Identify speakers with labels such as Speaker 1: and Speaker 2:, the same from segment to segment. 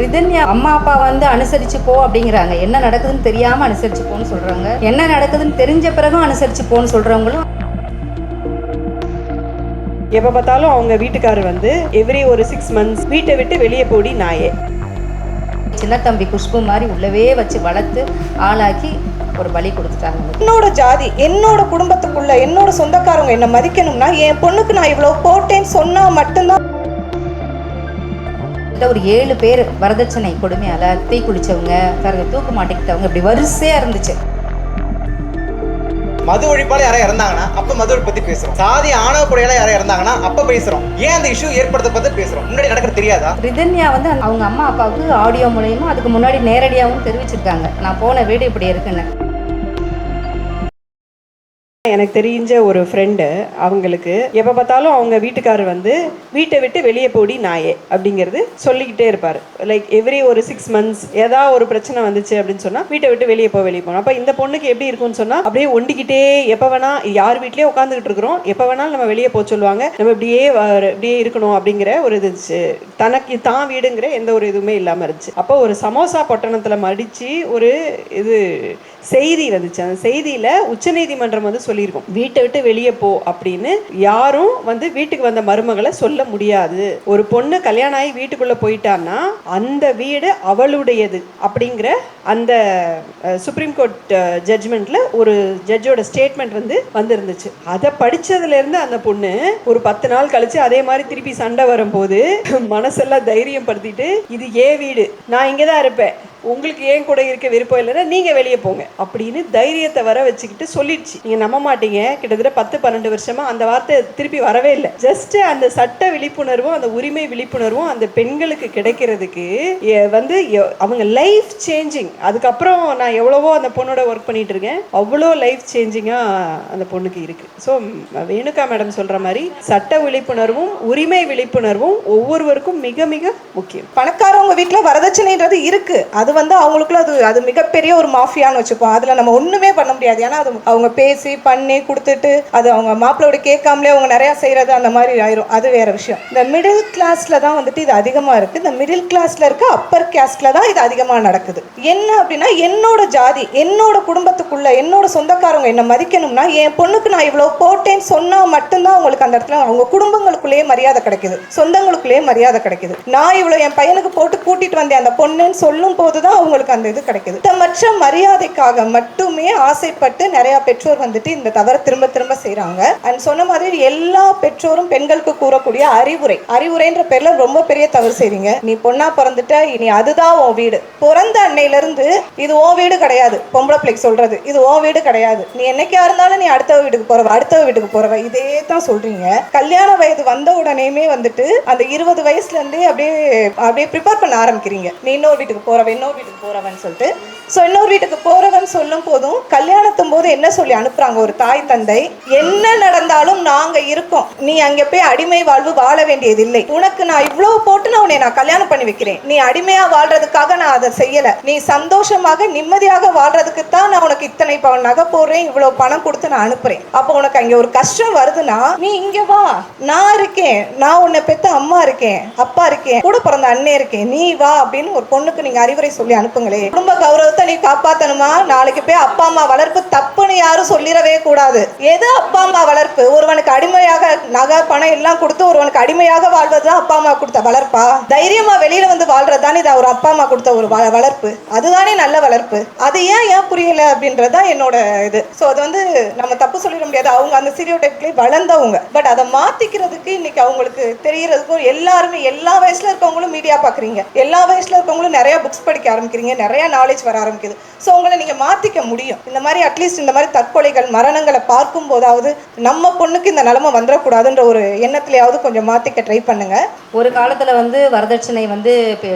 Speaker 1: ரிதன்யா அம்மா அப்பா வந்து அனுசரிச்சு போ அப்படிங்கிறாங்க. என்ன நடக்குதுன்னு தெரியாம அனுசரிச்சு போன்னு சொல்றாங்க. என்ன நடக்குதுன்னு தெரிஞ்ச பிறகும் அனுசரிச்சு போன்னு சொல்றவங்களும்
Speaker 2: எப்போ பார்த்தாலும் அவங்க வீட்டுக்காரர் வந்து எவ்ரி ஒரு சிக்ஸ் மந்த்ஸ் வீட்டை விட்டு வெளியே போடி நாயே.
Speaker 1: சின்ன தம்பி குஷ்பு மாதிரி உள்ளவே வச்சு வளர்த்து ஆளாக்கி ஒரு பலி கொடுத்துட்டாங்க.
Speaker 3: என்னோட ஜாதி என்னோட குடும்பத்துக்குள்ள என்னோட சொந்தக்காரங்க என்ன மதிக்கணும்னா என் பொண்ணுக்கு நான் இவ்வளவு போட்டேன்னு சொன்னா மட்டும்தான்
Speaker 1: கிட்ட ஒரு ஏழு பேர் வரதட்சணை கொடுமையால தீ குளிச்சவங்க பிறகு தூக்கு மாட்டிக்கிட்டவங்க இப்படி வரிசையா இருந்துச்சு.
Speaker 4: மது ஒழிப்பால யாராவது இறந்தாங்கன்னா அப்ப மது ஒழிப்பு பத்தி பேசுறோம். சாதி ஆணவ கொலையால யாராவது இறந்தாங்கன்னா அப்ப பேசுறோம். ஏன் அந்த இஷ்யூ ஏற்படுத்த பத்தி பேசுறோம். முன்னாடி நடக்கிறது தெரியாதா?
Speaker 1: ரிதன்யா வந்து அவங்க அம்மா அப்பாவுக்கு ஆடியோ மூலயமா அதுக்கு முன்னாடி நேரடியாகவும் தெரிவிச்சிருக்காங்க. நான் போன வீடு இப்படி இருக்குன்னு.
Speaker 2: எனக்கு தெரிஞ்ச ஒரு ஃப்ரெண்டு அவங்களுக்கு எப்போ பார்த்தாலும் அவங்க வீட்டுக்காரர் வந்து வீட்டை விட்டு வெளியே போடி நாயே அப்படிங்கிறது சொல்லிக்கிட்டே இருப்பார். லைக் எவ்ரி ஒரு சிக்ஸ் மந்த்ஸ் ஏதாவது ஒரு பிரச்சனை வந்துச்சு அப்படின்னு சொன்னால் வீட்டை விட்டு வெளியே போ வெளியே போகணும் அப்போ இந்த பொண்ணுக்கு எப்படி இருக்கும்னு சொன்னால் அப்படியே ஒண்டிக்கிட்டே எப்போ வேணா யார் வீட்லேயே உட்காந்துக்கிட்டு இருக்கிறோம் எப்போ வேணாலும் நம்ம வெளியே போக சொல்லுவாங்க. நம்ம இப்படியே இப்படியே இருக்கணும் அப்படிங்கிற ஒரு இது தனக்கு தான் வீடுங்கிற எந்த ஒரு இதுவுமே இல்லாமல் இருந்துச்சு. அப்போ ஒரு சமோசா பொட்டணத்தில் மடித்து ஒரு இது செய்தி வந்துச்சு. அந்த செய்தியில் உச்சநீதிமன்றம் வந்து சொல்லியிருக்கோம். வீட்டை விட்டு வெளியே போ அப்படின்னு யாரும் வந்து வீட்டுக்கு வந்த மருமகளை சொல்ல முடியாது. ஒரு பொண்ணு கல்யாணம் ஆகி வீட்டுக்குள்ளே போயிட்டான்னா அந்த வீடு அவளுடையது அப்படிங்கிற அந்த சுப்ரீம் கோர்ட் ஜட்ஜ்மெண்ட்ல ஒரு ஜட்ஜோட ஸ்டேட்மெண்ட் வந்து வந்திருந்துச்சு. அதை படித்ததுலேருந்து அந்த பொண்ணு ஒரு பத்து நாள் கழிச்சு அதே மாதிரி திருப்பி சண்டை வரும்போது மனசெல்லாம் தைரியம் படுத்திட்டு இது ஏன் வீடு? நான் இங்கே தான் இருப்பேன். உங்களுக்கு ஏன் கூட இருக்க விருப்பம் இல்லைன்னா நீங்கள் வெளியே போங்க அப்படின்னு தைரியத்தை வர வச்சுக்கிட்டு சொல்லிடுச்சு. நீங்கள் நம்ப மாட்டீங்க. கிட்டத்தட்ட பத்து பன்னெண்டு வருஷமாக அந்த வார்த்தை திருப்பி வரவே இல்லை. ஜஸ்ட்டு அந்த சட்ட விழிப்புணர்வும் அந்த உரிமை விழிப்புணர்வும் அந்த பெண்களுக்கு கிடைக்கிறதுக்கு எ- வந்து எ- அவங்க லைஃப் சேஞ்சிங் அதுக்கப்புறம் நான் எவ்வளவோ அந்த பொண்ணோட ஒர்க் பண்ணிட்டு இருக்கேன். அவ்வளோ லைஃப் சேஞ்சிங்காக அந்த பொண்ணுக்கு இருக்குது ஸோ வேணுகா மேடம் சொல்கிற மாதிரி சட்ட விழிப்புணர்வும் உரிமை விழிப்புணர்வும் ஒவ்வொருவருக்கும் மிக மிக முக்கியம்.
Speaker 3: பணக்காரவங்க வீட்டில் வரதட்சணைன்றது இருக்குது அது அது வந்து அவங்களுக்குள்ள அது அது மிகப்பெரிய ஒரு மாஃபியான்னு வச்சுப்போம். அதில் நம்ம ஒன்றுமே பண்ண முடியாது. ஏன்னா அது அவங்க பேசி பண்ணி கொடுத்துட்டு அது அவங்க மாப்பிள்ளோட கேட்காமலே அவங்க நிறையா செய்கிறது அந்த மாதிரி ஆயிரும். அது வேற விஷயம். இந்த மிடில் கிளாஸில் தான் வந்துட்டு இது அதிகமாக இருக்குது இந்த மிடில் கிளாஸில் இருக்க அப்பர் கேஸ்டில் தான் இது அதிகமாக நடக்குது. என்ன அப்படின்னா என்னோட ஜாதி என்னோட குடும்பத்துக்குள்ள என்னோட சொந்தக்காரங்க என்னை மதிக்கணும்னா என் பொண்ணுக்கு நான் இவ்வளோ போட்டேன்னு சொன்னால் மட்டும்தான் அவங்களுக்கு அந்த இடத்துல அவங்க குடும்பங்களுக்குள்ளேயே மரியாதை கிடைக்குது. சொந்தங்களுக்குள்ளேயே மரியாதை கிடைக்குது. நான் இவ்வளோ என் பையனுக்கு போட்டு கூட்டிகிட்டு வந்தேன் அந்த பொண்ணுன்னு சொல்லும் போது தான் அவங்களுக்கு அந்த இது கிடைக்குது. மற்ற மரியாதைக்காக மட்டுமே ஆசைப்பட்டு நிறைய பெற்றோர் வந்துட்டு இந்த தவறை திரும்ப திரும்ப செய்யறாங்க அண்ட் சொன்ன மாதிரி எல்லா பெற்றோரும் பெண்களுக்கு கூறக்கூடிய அறிவுரை. அறிவுரைன்ற பேர்ல ரொம்ப பெரிய தவறு செய்றீங்க. நீ பொண்ணா பிறந்துட்ட இனி அதுதான் உன் வீடு. பிறந்த அன்னையில இருந்து இது ஓ வீடு கிடையாது. பொம்பளை பிள்ளைக்கு சொல்றது இது ஓ வீடு கிடையாது. நீ என்னைக்கா இருந்தாலும் நீ அடுத்த வீட்டுக்கு போறவ அடுத்த வீட்டுக்கு போறவ. இதே தான் சொல்றீங்க. கல்யாண வயது வந்த உடனேயுமே வந்துட்டு அந்த இருபது வயசுல இருந்தே அப்படியே அப்படியே ப்ரிப்பேர் பண்ண ஆரம்பிக்கிறீங்க. நீ இன்னொரு வீட்டுக்கு போறவ இன்னொரு வீட்டுக்கு போகிறவன் சொல்லிட்டு. ஸோ இன்னொரு வீட்டுக்கு போறவன் சொல்லும் போதும் கல்யாணத்தும் போது என்ன சொல்லி அனுப்புறாங்க? ஒரு தாய் தந்தை. என்ன நடந்தாலும் நாங்க இருக்கோம். நீ அங்க போய் அடிமை வாழ்வு வாழ வேண்டியதில்லை. உனக்கு நான் இவ்வளோ போட்டு நான் உன்னை நான் கல்யாணம் பண்ணி வைக்கிறேன். நீ அடிமையா வாழ்றதுக்காக நான் அதை செய்யலை. நீ சந்தோஷமாக நிம்மதியாக வாழ்றதுக்கு தான் நான் உனக்கு இத்தனை இப்போ நகை போடுறேன் இவ்வளவு பணம் கொடுத்து நான் அனுப்புறேன். அப்போ உனக்கு அங்க ஒரு கஷ்டம் வருதுன்னா நீ இங்க வா. நான் இருக்கேன். நான் உன்னை பெத்த அம்மா இருக்கேன் அப்பா இருக்கேன் கூட பிறந்த அண்ணன் இருக்கேன். நீ வா அப்படின்னு ஒரு பொண்ணுக்கு நீங்க அறிவுரை சொல்லி அனுப்புங்களே. குடும்ப கௌரவத்தை நீ காப்பாத்தணுமா? நாளைக்கு போய் அப்பா அம்மா வளர்ப்பு தப்புன்னு யாரும் சொல்லிடவே கூடாது. எது அப்பா அம்மா வளர்ப்பு? ஒருவனுக்கு அடிமையாக நகை பணம் எல்லாம் கொடுத்து ஒருவனுக்கு அடிமையாக வாழ்வதுதான் அப்பா அம்மா கொடுத்த வளர்ப்பா? தைரியமா வெளியில வந்து வாழ்றது தானே இது ஒரு அப்பா அம்மா கொடுத்த ஒரு வளர்ப்பு. அதுதானே நல்ல வளர்ப்பு. அது ஏன் ஏன் புரியல அப்படின்றது தான் என்னோட இது. ஸோ அது வந்து நம்ம தப்பு சொல்லிட முடியாது. அவங்க அந்த சீரியோ வளர்ந்தவங்க. பட் அதை மாத்திக்கிறதுக்கு இன்னைக்கு அவங்களுக்கு தெரியறதுக்கும் எல்லாருமே எல்லா வயசுல இருக்கவங்களும் மீடியா பாக்குறீங்க எல்லா வயசுல இருக்கவங்களும் நிறைய புக்ஸ் படிக்க ஆரம்பிக்கிறீங்க. நிறைய நாலேஜ் வர ஆரம்பிக்குது. ஸோ உங்களை நீங்க மாத்திக்க முடியும். இந்த மாதிரி அட்லீஸ்ட் இந்த மாதிரி தற்கொலைகள் மரணங்களை பார்க்கும் போதாவது நம்ம பொண்ணுக்கு இந்த நிலைமை வந்துடக்கூடாதுன்ற ஒரு எண்ணத்துலையாவது கொஞ்சம் மாத்திக்க ட்ரை பண்ணுங்க.
Speaker 1: ஒரு காலத்தில் வந்து வரதட்சணை வந்து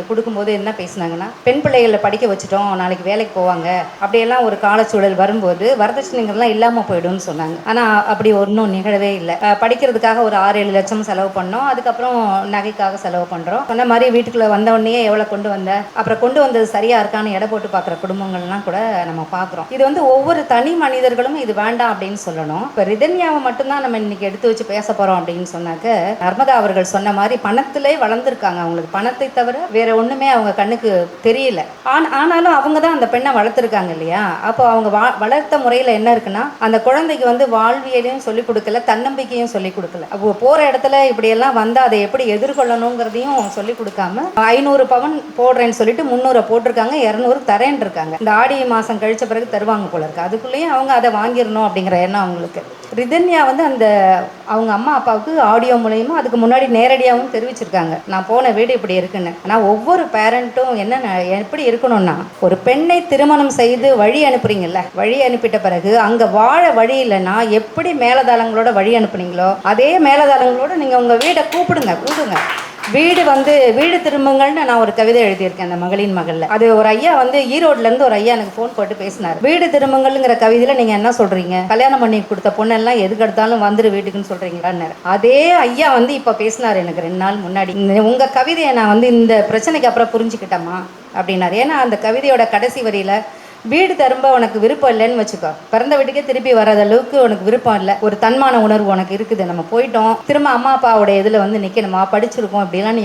Speaker 1: கொடுக்கும்போது என்ன பேசுனாங்கன்னா பெண் பிள்ளைகளை படிக்க வச்சுட்டோம் நாளைக்கு வேலைக்கு போவாங்க. அப்படியெல்லாம் ஒரு காலச்சூழல் வரும்போது வரதட்சணைகள்லாம் இல்லாமல் போயிடும்னு சொன்னாங்க. ஆனால் அப்படி ஒன்றும் நிகழவே இல்லை. படிக்கிறதுக்காக ஒரு ஆறு ஏழு லட்சம் செலவு பண்ணோம். அதுக்கப்புறம் நகைக்காக செலவு பண்ணுறோம் சொன்ன மாதிரி வீட்டுக்குள்ள வந்தவொடனே எவ்வளோ கொண்டு வந்த அப்புறம் கொண்டு வந்தது சரியாக இருக்கான்னு எடை போட்டு பார்க்குற குடும்பங்கள்லாம் கூட நம்ம பார்க்குறோம் இது வந்து ஒவ்வொரு தனி மனிதர்களும் இது வேண்டாம் அப்படின்னு சொல்லணும். இப்போ ரிதன்யாவை மட்டும்தான் நம்ம இன்னைக்கு எடுத்து வச்சு பேச போகிறோம் அப்படின்னு சொன்னாக்க நர்மதா அவர்கள் சொன்ன மாதிரி பணம் பணத்திலே வளர்ந்துருக்காங்க அவங்களுக்கு. பணத்தை தவிர வேற ஒன்றுமே அவங்க கண்ணுக்கு தெரியல. ஆன் ஆனாலும் அவங்க தான் அந்த பெண்ணை வளர்த்துருக்காங்க இல்லையா? அப்போ அவங்க வா வளர்த்த முறையில் என்ன இருக்குன்னா அந்த குழந்தைக்கு வந்து வாழ்வியலையும் சொல்லிக் கொடுக்கல தன்னம்பிக்கையும் சொல்லிக் கொடுக்கல. அப்போ போகிற இடத்துல இப்படியெல்லாம் வந்து அதை எப்படி எதிர்கொள்ளணுங்கிறதையும் சொல்லிக் கொடுக்காம ஐநூறு பவன் போடுறேன்னு சொல்லிட்டு முந்நூறை போட்டிருக்காங்க இரநூறு தரேன் இருக்காங்க இந்த ஆடி மாதம் கழிச்ச பிறகு தருவாங்க போல இருக்கு. அதுக்குள்ளேயும் அவங்க அதை வாங்கிடணும் அப்படிங்கிற எண்ணம் அவங்களுக்கு. ரிதன்யா வந்து அந்த அவங்க அம்மா அப்பாவுக்கு ஆடியோ மூலயமா அதுக்கு முன்னாடி நேரடியாகவும் தெரிவிச்சிருக்காங்க. நான் போன வீடு இப்படி இருக்குன்னு. ஆனால் ஒவ்வொரு பேரண்ட்டும் என்ன எப்படி இருக்கணும்னா ஒரு பெண்ணை திருமணம் செய்து வழி அனுப்புறீங்கல்ல வழி அனுப்பிட்ட பிறகு அங்கே வாழ வழி இல்லைன்னா எப்படி மேலதாளங்களோட வழி அனுப்புனீங்களோ அதே மேலதாளங்களோட நீங்கள் உங்கள் வீடை கூப்பிடுங்க கூப்பிடுங்க. வீடு வந்து வீடு திரும்புங்கள்னு நான் ஒரு கவிதை எழுதியிருக்கேன் அந்த மகளின் மகளில். அது ஒரு ஐயா வந்து ஈரோட்ல இருந்து ஒரு ஐயா எனக்கு ஃபோன் போட்டு பேசினார். வீடு திரும்புங்கள்ங்கிற கவிதையில நீங்க என்ன சொல்றீங்க? கல்யாணம் பண்ணி கொடுத்த பொண்ணெல்லாம் எதுக்கு எடுத்தாலும் வந்துரு வீட்டுக்குன்னு சொல்றீங்களான்னு அதே ஐயா வந்து இப்ப பேசினார் எனக்கு ரெண்டு நாள் முன்னாடி. உங்கள் உங்க கவிதையை நான் வந்து இந்த பிரச்சனைக்கு அப்புறம் புரிஞ்சுக்கிட்டேம்மா அப்படின்னாரு. ஏன்னா அந்த கவிதையோட கடைசி வரியில வீடு திரும்ப உனக்கு விருப்பம் இல்லைன்னு வச்சுக்கோ. பிறந்த வீட்டுக்கே திருப்பி வராத அளவுக்கு உனக்கு விருப்பம் இல்லை. ஒரு தன்மான உணர்வு உனக்கு இருக்குது. நம்ம போயிட்டோம். திரும்ப அம்மா அப்பாவோட இதில் வந்து நிற்கணுமா படிச்சிருக்கோம் அப்படிலாம் நீ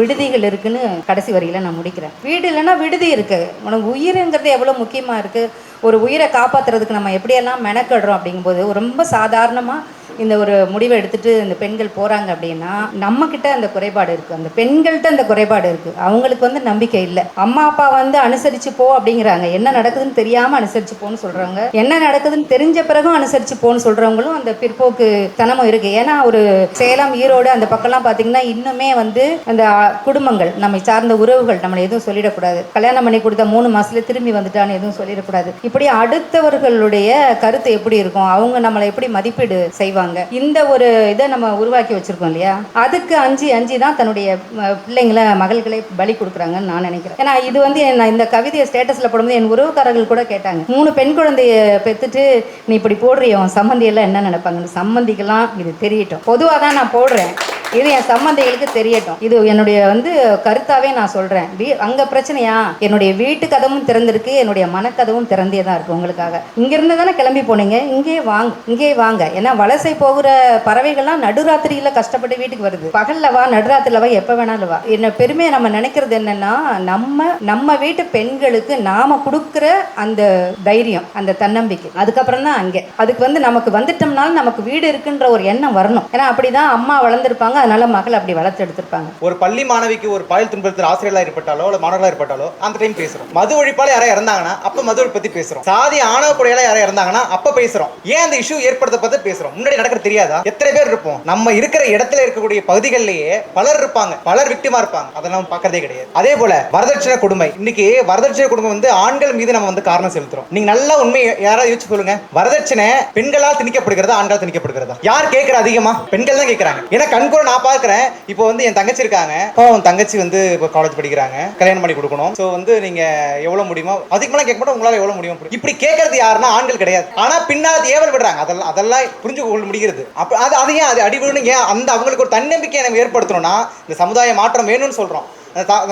Speaker 1: விடுதிகள் இருக்குன்னு கடைசி வரையில் நான் முடிக்கிறேன். வீடு இல்லைன்னா விடுதி இருக்குது உனக்கு உயிருங்கிறது எவ்வளோ முக்கியமாக இருக்குது ஒரு உயிரை காப்பாற்றுறதுக்கு நம்ம எப்படியெல்லாம் மெனக்கடுறோம் அப்படிங்கும்போது ரொம்ப சாதாரணமாக இந்த ஒரு முடிவை எடுத்துட்டு இந்த பெண்கள் போகிறாங்க அப்படின்னா நம்ம கிட்ட அந்த குறைபாடு இருக்குது அந்த பெண்கள்கிட்ட அந்த குறைபாடு இருக்குது அவங்களுக்கு வந்து நம்பிக்கை இல்லை. அம்மா அப்பா வந்து அனுசரிச்சு போ அப்படிங்கிறாங்க. என்ன நடக்குதுன்னு தெரியாமல் அனுசரித்து போன்னு சொல்கிறாங்க என்ன நடக்குதுன்னு தெரிஞ்ச பிறகும் அனுசரித்து போன்னு சொல்கிறவங்களும் அந்த பிற்போக்கு தனமும் இருக்குது ஏன்னா ஒரு சேலம் ஈரோடு அந்த பக்கம்லாம் பார்த்தீங்கன்னா இன்னுமே வந்து அந்த குடும்பங்கள் நம்மை சார்ந்த உறவுகள் நம்மளை எதுவும் சொல்லிடக்கூடாது. கல்யாணம் பண்ணி கொடுத்த மூணு மாதத்துல திரும்பி வந்துட்டான்னு எதுவும் சொல்லிடக்கூடாது. இப்படி அடுத்தவர்களுடைய கருத்து எப்படி இருக்கும்? அவங்க நம்மளை எப்படி மதிப்பீடு செய்வாங்க? இந்த ஒரு இதை நம்ம உருவாக்கி வச்சிருக்கோம் இல்லையா? அதுக்கு அஞ்சு அஞ்சு தான் தன்னுடைய பிள்ளைங்களை மகள்களை பலி கொடுக்குறாங்கன்னு நான் நினைக்கிறேன். ஏன்னா இது வந்து நான் இந்த கவிதையை ஸ்டேட்டஸ்ல போடும்போது என் உறவுக்காரர்கள் கூட கேட்டாங்க. மூணு பெண் குழந்தைய பெற்றுட்டு நீ இப்படி போடுறிய உன் சம்மந்தி எல்லாம் என்ன நினைப்பாங்கன்னு? சம்மந்திக்கெல்லாம் இது தெரியட்டும். பொதுவாக தான் நான் போடுறேன். இது என் சம்பந்தைகளுக்கு தெரியட்டும். இது என்னுடைய வந்து கருத்தாவே நான் சொல்றேன். வீ- அங்க பிரச்சனையா? என்னுடைய வீட்டு கதவும் திறந்திருக்கு என்னுடைய மனக்கதவும் திறந்தே தான் இருக்கு உங்களுக்காக. இங்கிருந்து தானே கிளம்பி போனீங்க? இங்கே வாங்க இங்கே வாங்க. ஏன்னா வலசை போகிற பறவைகள்லாம் நடுராத்திரியில கஷ்டப்பட்டு வீட்டுக்கு வருது. பகல்ல வா நடுராத்திரில வா எப்ப வேணாலும் வா. என்ன பெருமையை நம்ம நினைக்கிறது என்னன்னா நம்ம நம்ம வீட்டு பெண்களுக்கு நாம கொடுக்குற அந்த தைரியம் அந்த தன்னம்பிக்கை. அதுக்கப்புறம் தான் அங்கே. அதுக்கு வந்து நமக்கு வந்துட்டோம்னாலும் நமக்கு வீடு இருக்குன்ற ஒரு எண்ணம் வரணும். ஏன்னா அப்படிதான் அம்மா வளர்ந்துருப்பாங்க அதனால மகள் அப்படி வளர்த்து எடுத்திருப்பாங்க.
Speaker 4: ஒரு பள்ளி மாணவிக்கு ஒரு பாலியல் துன்பத்தில் ஆசிரியர்களா ஏற்பட்டாலோ இல்ல மாணவர்களா ஏற்பட்டாலோ அந்த டைம் பேசுறோம். மது ஒழிப்பால யாராவது இறந்தாங்கன்னா அப்ப மது ஒழிப்பு பத்தி பேசுறோம். சாதி ஆணவ கொலையால யாராவது இறந்தாங்கன்னா அப்ப பேசுறோம். ஏன் அந்த இஷ்யூ ஏற்படுத்த பத்தி பேசுறோம்? முன்னாடி நடக்கிறது தெரியாதா? எத்தனை பேர் இருப்போம்? நம்ம இருக்கிற இடத்துல இருக்கக்கூடிய பகுதிகளிலேயே பலர் இருப்பாங்க. பலர் விக்டிமா இருப்பாங்க. அதை நம்ம பார்க்கறதே கிடையாது. அதே போல வரதட்சணை கொடுமை. இன்னைக்கு வரதட்சணை கொடுமை வந்து ஆண்கள் மீது நம்ம வந்து காரணம் செலுத்துறோம். நீங்க நல்லா உண்மை யாராவது யோசிச்சு சொல்லுங்க. வரதட்சணை பெண்களால் திணிக்கப்படுகிறதா ஆண்களால் திணிக்கப்படுகிறதா? யார் கேட்கிற அதிகமா? பெண்கள் தான் கேட்கிறாங்க. ஏன்னா கண்கூட நான் பார்க்குறேன். இப்போ வந்து என் தங்கச்சி இருக்காங்க. இப்போ உன் தங்கச்சி வந்து இப்போ காலேஜ் படிக்கிறாங்க. கல்யாணம் பண்ணி கொடுக்கணும். ஸோ வந்து நீங்கள் எவ்வளோ முடியுமோ அதுக்கு மேலே கேட்க மாட்டோம். உங்களால் எவ்வளோ முடியும் இப்படி கேட்கறது யாருன்னா ஆண்கள் கிடையாது. ஆனால் பின்னால் ஏவல் விடுறாங்க. அதெல்லாம் அதெல்லாம் புரிஞ்சு கொள்ள முடிகிறது. அப்போ அது அது ஏன் அது அடிபடணும் ஏன் அந்த அவங்களுக்கு ஒரு தன்னம்பிக்கை நம்ம ஏற்படுத்தணும்னா இந்த சமுதாய மாற்றம் வேணும்னு சொல்கிறோம்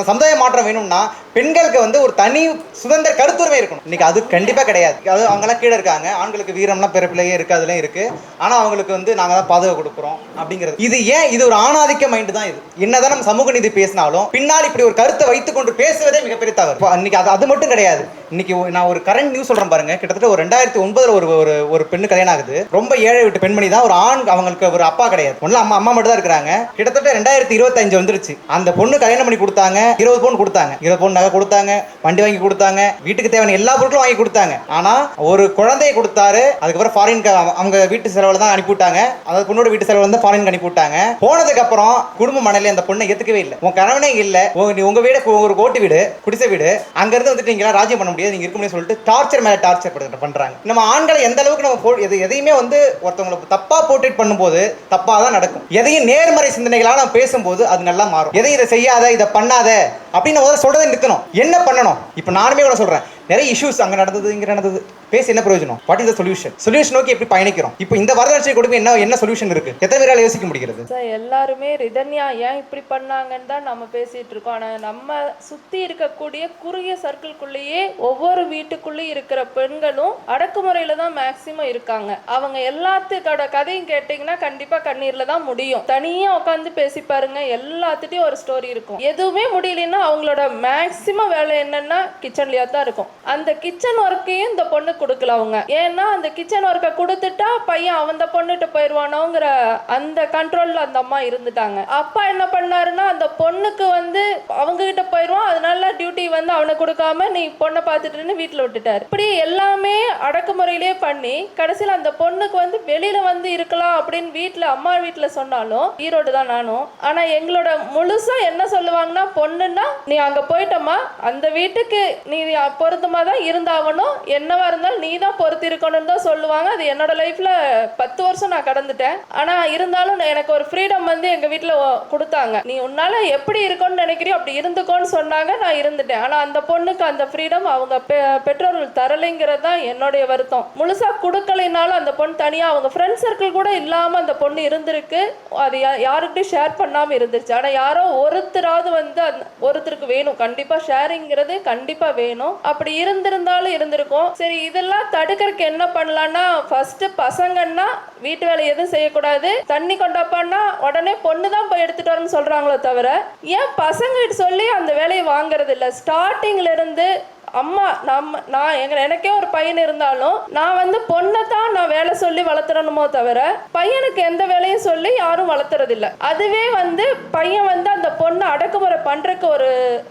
Speaker 4: சமுதாய மாற்றம் வேணும்னா பெண்களுக்கு வந்து ஒரு தனி சுதந்திர கருத்துரிமை இருக்கணும். இன்னைக்கு அது கண்டிப்பா கிடையாது. அது அவங்கெல்லாம் கீழே இருக்காங்க. ஆண்களுக்கு வீரம்லாம் பிறப்பிலேயே இருக்கு அதுலயும் இருக்கு. ஆனா அவங்களுக்கு வந்து நாங்க தான் பாதுகாப்பு கொடுக்குறோம் அப்படிங்கிறது. இது ஏன்? இது ஒரு ஆணாதிக்க மைண்டு தான் இது. என்னதான் நம்ம சமூக நீதி பேசினாலும் பின்னால் இப்படி ஒரு கருத்தை வைத்துக்கொண்டு பேசுவதே மிகப்பெரிய தவறு. இப்போ இன்னைக்கு அது அது மட்டும் கிடையாது. இன்னைக்கு நான் ஒரு கரண்ட் நியூஸ் சொல்றேன் பாருங்க. கிட்டத்தட்ட ஒரு ரெண்டாயிரத்தி ஒன்பதுல ஒரு ஒரு ஒரு பெண்ணு கல்யாணம் ஆகுது. ரொம்ப ஏழை விட்டு பெண்மணி தான். ஒரு ஆண் அவங்களுக்கு ஒரு அப்பா கிடையாது. ஒன்றும் அம்மா அம்மா மட்டும் தான் இருக்கிறாங்க. கிட்டத்தட்ட ரெண்டாயிரத்தி இருபத்தஞ்சு வந்துருச்சு. அந்த பொண்ணு கல்யாணம் பண்ணி கொடுத்தாங்க. இருபது பவுன் கொடுத்தாங்க. இருபது பவுன் நகை கொடுத்தாங்க. வண்டி வாங்கி கொடுத்தாங்க. வீட்டுக்கு தேவையான எல்லா பொருட்களும் வாங்கி கொடுத்தாங்க. ஆனா ஒரு குழந்தையை கொடுத்தாரு. அதுக்கப்புறம் ஃபாரின்க்கு அவங்க வீட்டு செலவுல தான் அனுப்பிவிட்டாங்க. அதாவது பொண்ணோட வீட்டு செலவுல இருந்து ஃபாரின் அனுப்பிவிட்டாங்க. போனதுக்கு அப்புறம் குடும்ப மணலே அந்த பொண்ணை ஏத்துக்கவே இல்லை. உன் கணவனே இல்ல. உங்க வீடு ஒரு கோட்டு வீடு குடிசை வீடு. அங்க இருந்து வந்துட்டு நீங்க ராஜ்யம் பண்ண முடியாது நீங்க இருக்க முடியும் சொல்லிட்டு டார்ச்சர் மேல டார்ச்சர் பண்றாங்க. நம்ம ஆண்களை எந்த அளவுக்கு நம்ம போ- எது எதையுமே வந்து ஒருத்தவங்களை தப்பா போர்ட்ரேட் பண்ணும்போது தப்பா தான் நடக்கும். எதையும் நேர்மறை சிந்தனைகளாக நம்ம பேசும்போது அது நல்லா மாறும். எதையும் இதை செய்யாத இதை பண்ணாத அப்படின்னு முதல்ல சொல்றதை நிற்கணும் என்ன பண்ணணும்? இப்போ நானுமே கூட சொல்றேன். நிறைய இஷ்யூஸ் அங்க நடந்தது இங்க நடந்தது. பேசி என்ன பிரயோஜனம்? What is the solution solution நோக்கி எப்படி பயணிக்கிறோம்? இப்போ இந்த வரதட்சணை கொடுக்க என்ன என்ன சொல்யூஷன் இருக்கு? எத்தனை பேரால யோசிக்க முடிகிறது?
Speaker 5: சார் எல்லாருமே ரிதன்யா ஏன் இப்படி பண்ணாங்கன்னு தான் நம்ம பேசிட்டு இருக்கோம். ஆனா நம்ம சுத்தி இருக்கக்கூடிய குறுகிய சர்க்கிள்குள்ளேயே ஒவ்வொரு வீட்டுக்குள்ளேயும் இருக்கிற பெண்களும் அடக்குமுறையில தான் மேக்சிமம் இருக்காங்க. அவங்க எல்லாத்துக்கோட கதையும் கேட்டிங்கன்னா கண்டிப்பா கண்ணீர்ல தான் முடியும். தனியா உட்காந்து பேசி பாருங்க எல்லாத்துட்டையும் ஒரு ஸ்டோரி இருக்கும். எதுவுமே முடியலன்னா அவங்களோட மேக்சிமம் வேலை என்னன்னா கிச்சன்லயா தான் இருக்கும். அந்த கிச்சன் ஒர்க்கையும் இந்த பொண்ணு கொடுக்கல அவங்க. ஏன்னா அந்த கிச்சன் ஒர்க்கை கொடுத்துட்டா பையன் அவன் அந்த பொண்ணுகிட்ட போயிடுவானோங்கிற அந்த கண்ட்ரோல்ல அந்த அம்மா இருந்துட்டாங்க. அப்பா என்ன பண்ணாருன்னா அந்த பொண்ணுக்கு வந்து அவங்க கிட்ட போயிடுவான். அதனால டியூட்டி வந்து அவனுக்கு கொடுக்காம நீ பொண்ணை பார்த்துட்டுன்னு வீட்டில் விட்டுட்டாரு. இப்படி எல்லாமே அடக்குமுறையிலே பண்ணி கடைசியில் அந்த பொண்ணுக்கு வந்து வெளியில வந்து இருக்கலாம் அப்படின்னு வீட்டில் அம்மா வீட்டில் சொன்னாலும் ஈரோடு தான் நானும். ஆனால் எங்களோட முழுசா என்ன சொல்லுவாங்கன்னா பொண்ணுன்னா நீ அங்கே போயிட்டம்மா. அந்த வீட்டுக்கு நீ பொருத்தமாக தான் இருந்தாகணும். என்னவா இருந்தாலும் நீ தான் பொறுத்து இருக்கணும்னு தான் சொல்லுவாங்க. அது என்னோட லைஃப்ல பத்து வருஷம் நான் கடந்துட்டேன். ஆனா இருந்தாலும் எனக்கு ஒரு ஃப்ரீடம் வந்து எங்க வீட்டில் கொடுத்தாங்க. நீ உன்னால எப்படி இருக்கணும்னு நினைக்கிறியோ அப்படி இருந்துக்கோன்னு சொன்னாங்க நான் இருந்துட்டேன். ஆனா அந்த பொண்ணுக்கு அந்த ஃப்ரீடம் அவங்க பெ- பெற்றோர்கள் தரலைங்கிறது தான் என்னுடைய வருத்தம். முழுசா கொடுக்கலைனாலும் அந்த பொண்ணு தனியா அவங்க ஃப்ரெண்ட் சர்க்கிள் கூட இல்லாம அந்த பொண்ணு இருந்திருக்கு. அது யாருக்கிட்டையும் ஷேர் பண்ணாம இருந்துச்சு ஆனா யாரோ ஒருத்தராவது வந்து ஒருத்தருக்கு வேணும். கண்டிப்பா ஷேரிங்கிறது கண்டிப்பா வேணும். அப்படி இருந்திருந்தாலும் இருந்திருக்கும். சரி இது இதெல்லாம் தடுக்கிறதுக்கு என்ன பண்ணலாம்னா ஃபர்ஸ்ட் பசங்கன்னா வீட்டு வேலை எதுவும் செய்யக்கூடாது. தண்ணி கொண்டாப்பான்னா உடனே பொண்ணு தான் போய் எடுத்துட்டு வரணும்னு சொல்றாங்களோ தவிர ஏன் பசங்க கிட்ட சொல்லி அந்த வேலையை வாங்குறது இல்லை ஸ்டார்டிங்ல இருந்து அம்மா நம்ம நான் எங்க எனக்கே ஒரு பையன் இருந்தாலும் நான் வந்து பொண்ணை தான் நான் வேலை சொல்லி வளர்த்துறணுமோ தவிர பையனுக்கு எந்த வேலையும் சொல்லி யாரும் வளர்த்துறதில்ல. அதுவே வந்து பையன் வந்து அந்த பொண்ணை அடக்குமுறை பண்றதுக்கு ஒரு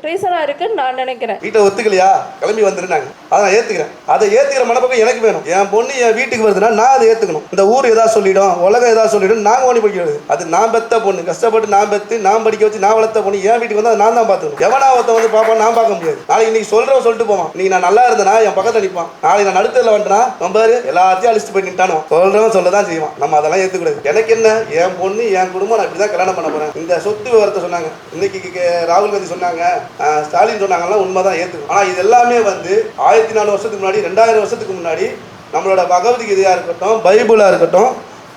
Speaker 5: ரீசனா இருக்குன்னு நான் நினைக்கிறேன்.
Speaker 6: வீட்டை ஒத்துக்கலையா? கிளம்பி வந்துருந்தாங்க அதை நான் ஏத்துக்கிறேன். அதை ஏத்துக்கிற மனப்பக்கம் எனக்கு வேணும். என் பொண்ணு என் வீட்டுக்கு வருதுன்னா நான் அதை ஏத்துக்கணும். இந்த ஊர் ஏதாவது சொல்லிடும் உலகம் ஏதாவது சொல்லிடும் நாங்க ஓடி படிக்கிறது அது நான் பெத்த பொண்ணு. கஷ்டப்பட்டு நான் பெத்து நான் படிக்க வச்சு நான் வளர்த்த பொண்ணு. என் வீட்டுக்கு வந்து அதை நான் தான் பார்த்துக்கணும். எவனா ஒருத்தன் வந்து பார்ப்போம் நான் பார்க்க முடியாது. நாளைக்கு இன்னைக்கு சொல்றவன் சொல்லிட்டு போவான் நீ நான் நல்லா இருந்தனா? என் பக்கத்தில் நிற்பான் நாளைக்கு நான் நடுத்தரில் வந்துட்டா நம்ம எல்லாத்தையும் அழிச்சிட்டு போய் நின்ட்டானோ சொல்றவன் சொல்ல தான் செய்வான். நம்ம அதெல்லாம் ஏற்றுக்கூடாது எனக்கு என்ன? என் பொண்ணு என் குடும்பம் நான் இப்படி தான் கல்யாணம் பண்ண போறேன். இந்த சொத்து விவரத்தை சொன்னாங்க. இன்னைக்கு ராகுல் காந்தி சொன்னாங்க. ஸ்டாலின் சொன்னாங்கலாம் உண்மைதான் ஏத்துக்கும் ஆனால் இது எல்லாமே வந்து ஆயிரத்தி நாலு வருஷத்துக்கு முன்னாடி ரெண்டாயிரம் வருஷத்துக்கு முன்னாடி நம்மளோட பகவத்கீதையாக இருக்கட்டும் பைபிளாக இருக்கட்டும்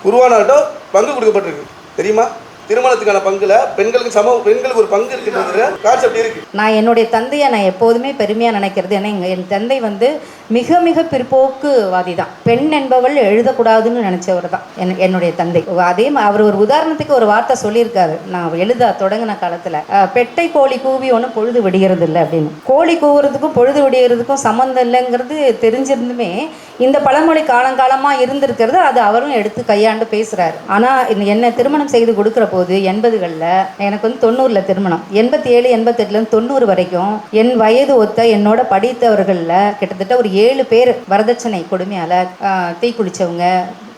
Speaker 6: குருவானாகட்டும் பங்கு கொடுக்கப்பட்டிருக்கு. தெரியுமா? திருமணத்துக்கான பங்குல பெண்களுக்கு சம பெண்களுக்கு ஒரு பங்கு இருக்குன்றது கான்செப்ட் இருக்கு.
Speaker 1: நான் என்னுடைய தந்தையை நான் எப்போதுமே பெருமையாக நினைக்கிறது. ஏன்னா எங்கள் என் தந்தை வந்து மிக மிக பிற்போக்குவாதி தான். பெண் என்பவள் எழுதக்கூடாதுன்னு நினைச்சவர் தான் என் என்னுடைய தந்தை. அதே அவர் ஒரு உதாரணத்துக்கு ஒரு வார்த்தை சொல்லியிருக்காரு. நான் எழுத தொடங்கின காலத்தில் பெட்டை கோழி கூவி ஒன்றும் பொழுது விடிகிறது இல்லை அப்படின்னு. கோழி கூவுறதுக்கும் பொழுது விடுகிறதுக்கும் சம்மந்தம் இல்லைங்கிறது தெரிஞ்சிருந்துமே இந்த பழமொழி காலங்காலமாக இருந்திருக்கிறது. அது அவரும் எடுத்து கையாண்டு பேசுகிறாரு ஆனால் என்னை திருமணம் செய்து கொடுக்குற போது எண்பதுகளில் எனக்கு வந்து தொண்ணூறில் திருமணம். எண்பத்தி ஏழு எண்பத்தெட்டுலேருந்து தொண்ணூறு வரைக்கும் என் வயது ஒத்த என்னோட படித்தவர்களில் கிட்டத்தட்ட ஒரு ஏழு பேர் வரதட்சணை கொடுமையால் தீக்குளிச்சவங்க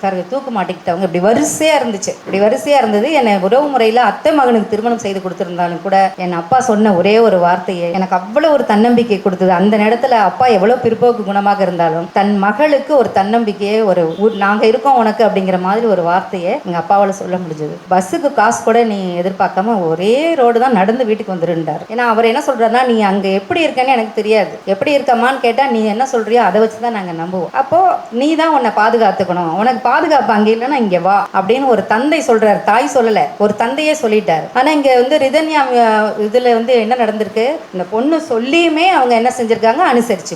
Speaker 1: காரங்க தூக்கு மாட்டிக்கிட்டவங்க இப்படி வரிசையாக இருந்துச்சு. இப்படி வரிசையாக இருந்தது என்னை உறவு முறையில் அத்தை மகனுக்கு திருமணம் செய்து கொடுத்துருந்தாலும் கூட என் அப்பா சொன்ன ஒரே ஒரு வார்த்தையை எனக்கு அவ்வளோ ஒரு தன்னம்பிக்கை கொடுத்தது. அந்த நேரத்தில் அப்பா எவ்வளோ பிற்போக்கு குணமாக இருந்தாலும் தன் மகளுக்கு ஒரு தன்னம்பிக்கையை ஒரு நாங்கள் இருக்கோம் உனக்கு அப்படிங்கிற மாதிரி ஒரு வார்த்தையை எங்கள் அப்பாவால் சொல்ல முடிஞ்சது. பஸ்ஸுக்கு காசு கூட நீ எதிர்பார்க்காம ஒரே ரோடு தான் நடந்து வீட்டுக்கு வந்துருந்தார். ஏன்னா அவர் என்ன சொல்றாருன்னா நீ அங்கே எப்படி இருக்கேன்னு எனக்கு தெரியாது. எப்படி இருக்கமான்னு கேட்டால் நீ என்ன சொல்கிறியோ அதை வச்சு தான் நாங்கள் நம்புவோம். அப்போது நீ தான் உன்னை பாதுகாத்துக்கணும். உனக்கு பாதுகாப்பு அங்கே இல்லைன்னா இங்கே வா அப்படின்னு ஒரு தந்தை சொல்றாரு. தாய் சொல்லலை. ஒரு தந்தையே சொல்லிட்டாரு. ஆனால் இங்கே வந்து ரிதன்யா இதில் இதுல வந்து என்ன நடந்திருக்கு? இந்த பொண்ணு சொல்லியுமே அவங்க என்ன செஞ்சிருக்காங்க? அனுசரிச்சு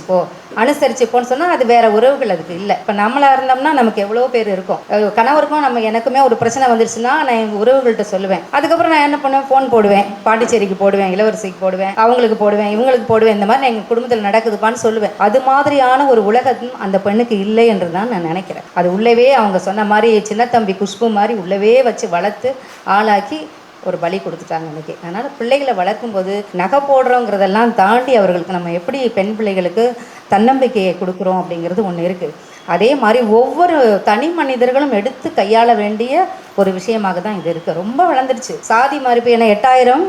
Speaker 1: அனுசரித்து போன்னு சொன்னால் அது வேறு உறவுகள் அதுக்கு இல்லை. இப்போ நம்மளாக இருந்தோம்னா நமக்கு எவ்வளோ பேர் இருக்கும். கணவருக்கும் நம்ம எனக்குமே ஒரு பிரச்சனை வந்துருச்சுன்னா நான் எங்கள் உறவுகள்கிட்ட சொல்லுவேன். அதுக்கப்புறம் நான் என்ன பண்ணுவேன்? ஃபோன் போடுவேன். பாண்டிச்சேரிக்கு போடுவேன். இளவரசிக்கு போடுவேன். அவங்களுக்கு போடுவேன். இவங்களுக்கு போடுவேன். இந்த மாதிரி எங்கள் குடும்பத்தில் நடக்குதுப்பான்னு சொல்லுவேன். அது மாதிரியான ஒரு உலகம் அந்த பெண்ணுக்கு இல்லை என்று தான் நான் நினைக்கிறேன். அது உள்ளவே அவங்க சொன்ன மாதிரி சின்னத்தம்பி குஷ்பு மாதிரி உள்ளவே வச்சு வளர்த்து ஆளாக்கி ஒரு பலி கொடுத்துட்டாங்க இன்றைக்கி அதனால் பிள்ளைகளை வளர்க்கும்போது நகை போடுறோங்கிறதெல்லாம் தாண்டி அவர்களுக்கு நம்ம எப்படி பெண் பிள்ளைகளுக்கு தன்னம்பிக்கையை கொடுக்குறோம் அப்படிங்கிறது ஒன்று இருக்குது அதே மாதிரி ஒவ்வொரு தனி மனிதர்களும் எடுத்து கையாள வேண்டிய ஒரு விஷயமாக தான் இது இருக்குது ரொம்ப வளர்ந்துருச்சு. சாதி மறுப்பு ஏன்னா எட்டாயிரம்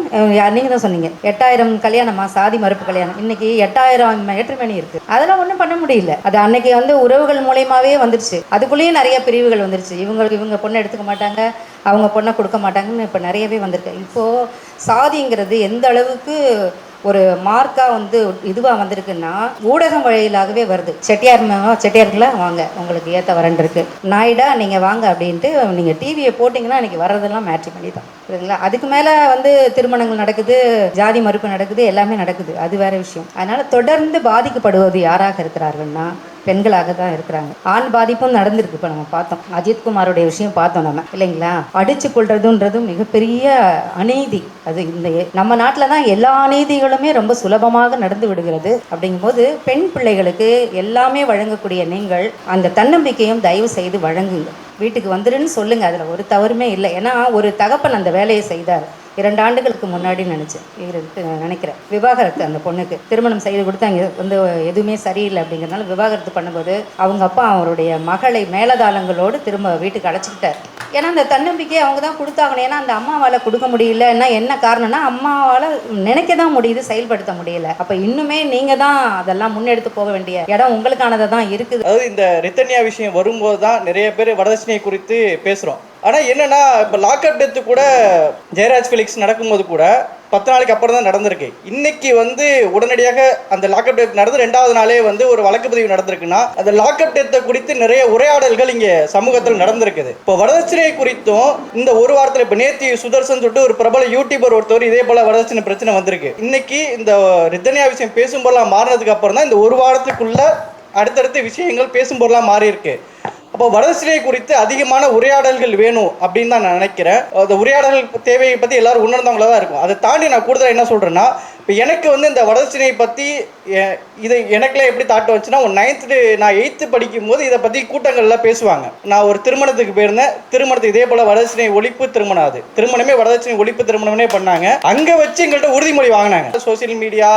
Speaker 1: நீங்கள் தான் சொன்னீங்க. எட்டாயிரம் கல்யாணமா? சாதி மறுப்பு கல்யாணம். இன்னைக்கு எட்டாயிரம் ஏற்றுமணி இருக்குது அதெல்லாம் ஒன்றும் பண்ண முடியல. அது அன்னைக்கு வந்து உறவுகள் மூலயமாவே வந்துருச்சு. அதுக்குள்ளேயும் நிறைய பிரிவுகள் வந்துருச்சு. இவங்களுக்கு இவங்க பொண்ணை எடுத்துக்க மாட்டாங்க. அவங்க பொண்ணை கொடுக்க மாட்டாங்கன்னு இப்போ நிறையவே வந்திருக்கு. இப்போது சாதிங்கிறது எந்த அளவுக்கு ஒரு மார்க்காக வந்து இதுவாக வந்திருக்குன்னா ஊடகம் வழியிலாகவே வருது. செட்டியார் மகா வாங்க உங்களுக்கு ஏற்ற வரன் இருக்கு. நாயுடா நீங்கள் வாங்க அப்படின்ட்டு நீங்கள் டிவியை போட்டிங்கன்னா இன்றைக்கி வர்றதெல்லாம் மேட்ரிமணி தான் புரியுதுங்களா? அதுக்கு மேலே வந்து திருமணங்கள் நடக்குது ஜாதி மறுப்பு நடக்குது எல்லாமே நடக்குது. அது வேற விஷயம். அதனால் தொடர்ந்து பாதிக்கப்படுவது யாராக இருக்கிறார்கள்னா பெண்களாக தான் இருக்கிறாங்க. ஆண் பாதிப்பும் நடந்திருக்கு. இப்போ நம்ம பார்த்தோம். அஜித்குமாரோடைய விஷயம் பார்த்தோம் நம்ம இல்லைங்களா? அடிச்சு கொள்றதுன்றது மிகப்பெரிய அநீதி. அது இந்த நம்ம நாட்டில் தான் எல்லா அநீதிகளுமே ரொம்ப சுலபமாக நடந்து விடுகிறது. அப்படிங்கும்போது பெண் பிள்ளைகளுக்கு எல்லாமே வழங்கக்கூடிய நீங்கள் அந்த தன்னம்பிக்கையும் தயவு செய்து வழங்குங்க. வீட்டுக்கு வந்துருன்னு சொல்லுங்க. அதில் ஒரு தவறுமே இல்லை. ஏன்னா ஒரு தகப்பன் அந்த வேலையை செய்தார். இரண்டு ஆண்டுகளுக்கு முன்னாடி நினச்சேன். நினைக்கிறேன். விவாகரத்து அந்த பொண்ணுக்கு. திருமணம் செய்து கொடுத்து அங்கே வந்து எதுவுமே சரியில்லை அப்படிங்கிறதுனால விவாகரத்து பண்ணும்போது அவங்க அப்பா அவருடைய மகளை மேலதாளங்களோடு திரும்ப வீட்டுக்கு அழைச்சிக்கிட்டார். ஏன்னா அந்த தன்னம்பிக்கையை அவங்க தான் கொடுத்தாங்கணும் ஏன்னா அந்த அம்மாவால் கொடுக்க முடியலன்னா என்ன காரணம்னா அம்மாவால் நினைக்க தான் முடியுது செயல்படுத்த முடியல. அப்போ இன்னுமே நீங்கள் தான் அதெல்லாம் முன்னெடுத்து போக வேண்டிய இடம் உங்களுக்கானதை தான் இருக்குது.
Speaker 7: அதாவது இந்த ரித்தன்யா விஷயம் வரும்போது தான் நிறைய பேர் வரதட்சணை குறித்து பேசுகிறோம் ஆனால் என்னன்னா இப்போ லாக்அப் டெத்து கூட ஜெயராஜ் ஃபிலிக்ஸ் நடக்கும்போது கூட பத்து நாளைக்கு அப்புறம் தான் நடந்திருக்கு. இன்னைக்கு வந்து உடனடியாக அந்த லாக்அப் டெத் நடந்து ரெண்டாவது நாளே வந்து ஒரு வழக்கு பதிவு நடந்திருக்குன்னா அந்த லாக்அப் டெத்தை குறித்து நிறைய உரையாடல்கள் இங்கே சமூகத்தில் நடந்திருக்குது. இப்போ வரதட்சணை குறித்தும் இந்த ஒரு வாரத்தில் இப்போ நேத்தி சுதர்சன் சொல்லிட்டு ஒரு பிரபல யூடியூபர் ஒருத்தவர் இதே போல வரதட்சணை பிரச்சனை வந்திருக்கு. இன்னைக்கு இந்த ரித்தனியா விஷயம் பேசும்போதெல்லாம் மாறினதுக்கு அப்புறம் தான் இந்த ஒரு வாரத்துக்குள்ள அடுத்தடுத்த விஷயங்கள் பேசும் பொருளாக மாறி இருக்கு அப்போ வரதட்சணை குறித்து அதிகமான உரையாடல்கள் வேணும் அப்படின்னு தான் நான் நினைக்கிறேன். அந்த உரையாடல்கள் தேவையை பற்றி எல்லாரும் உணர்ந்தவங்களாக தான் இருக்கும். அதை தாண்டி நான் கூடுதலாக என்ன சொல்கிறேன்னா இப்போ எனக்கு வந்து இந்த வரதட்சணையை பற்றி இதை எனக்குலாம் எப்படி தாட்டு வந்துச்சுன்னா ஒரு நைன்த்து நான் எயித்து படிக்கும்போது இதை பற்றி கூட்டங்கள்லாம் பேசுவாங்க. நான் ஒரு திருமணத்துக்கு போயிருந்தேன். திருமணத்துக்கு இதே போல் வரதட்சணை ஒழிப்பு திருமணம் அது. திருமணமே வரதட்சணை ஒழிப்பு திருமணமே பண்ணாங்க. அங்கே வச்சு எங்கள்கிட்ட உறுதிமொழி வாங்கினாங்க. சோஷியல் மீடியா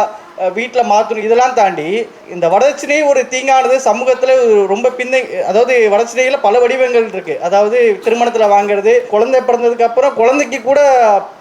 Speaker 7: வீட்டில் மாற்றணும் இதெல்லாம் தாண்டி இந்த வரதட்சணை ஒரு தீங்கானது சமூகத்தில் ரொம்ப பின்ன அதாவது வரதட்சணையில் பல வடிவங்கள் இருக்குது அதாவது திருமணத்தில் வாங்குறது குழந்தை பிறந்ததுக்கு அப்புறம் குழந்தைக்கு கூட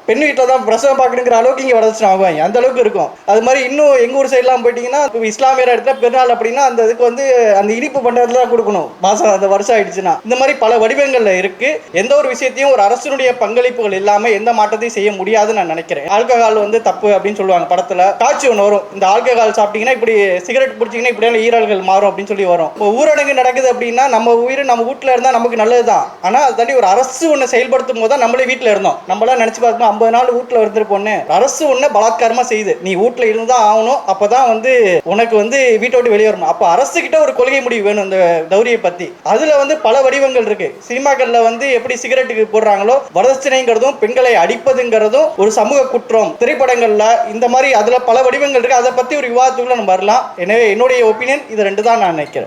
Speaker 7: பெண் வீட்டில் தான் பிரசவம் பார்க்கணுங்கிற அளவுக்கு இங்கே வரதட்சணை வாங்குவாங்க. அந்த அளவுக்கு இருக்கும். அது மாதிரி இன்னும் எங்கள் ஊர் சைட்லாம் பார்த்தீங்கன்னா இப்போ இஸ்லாமியர் இடத்துல பெருநாள் அப்படின்னா அந்த இதுக்கு வந்து அந்த இனிப்பு பண்டத்தில் தான் கொடுக்கணும். மாதம் அந்த வருஷம் ஆயிடுச்சுன்னா. இந்த மாதிரி பல வடிவங்களில் இருக்கு. எந்த ஒரு விஷயத்தையும் ஒரு அரசனுடைய பங்களிப்புகள் இல்லாமல் எந்த மாற்றத்தையும் செய்ய முடியாதுன்னு நான் நினைக்கிறேன். ஆல்கஹால் வந்து தப்பு அப்படின்னு சொல்லுவாங்க படத்தில். காட்சி ஒன்று வரும். இந்த ஆல்கஹால் சாப்பிட்டீங்கன்னா இப்படி சிகரெட் பிடிச்சிங்கன்னா இப்படியான ஈரல்கள் மாறும் அப்படின்னு சொல்லி வரும். இப்போ ஊரடங்கு நடக்குது அப்படின்னா நம்ம உயிர் நம்ம வீட்டில் இருந்தால் நமக்கு நல்லது தான் ஆனால் அது தாண்டி ஒரு அரசு ஒன்று செயல்படுத்தும் போது தான் நம்மளே வீட்டில் இருந்தோம். நம்மளாம் நினச்சி பார்க்கணும் ஐம்பது நாள் வீட்டில் இருந்திருப்போன்னு அரசு ஒன்று பலாத்காரமாக செய்யுது. நீ வீட்டில் இருந்தால் ஆகணும். அப்போ தான் வந்து வந்து உனக்கு வந்து வீட்டை விட்டு வெளியே வரணும். அப்போ அரசு கிட்ட ஒரு கொள்கை முடிவு வேணும் அந்த கௌரியை பற்றி அதில் வந்து பல வடிவங்கள் இருக்கு. சினிமாக்களில் வந்து எப்படி சிகரெட்டுக்கு போடுறாங்களோ வரதட்சணைங்கிறதும் பெண்களை அடிப்பதுங்கிறதும் ஒரு சமூக குற்றம். திரைப்படங்களில் இந்த மாதிரி அதில் பல வடிவங்கள் இருக்கு. அதை பற்றி ஒரு விவாதத்துக்குள்ள நம்ம வரலாம். எனவே என்னுடைய ஒப்பீனியன் இது ரெண்டு தான் நான் நினைக்கிறேன்.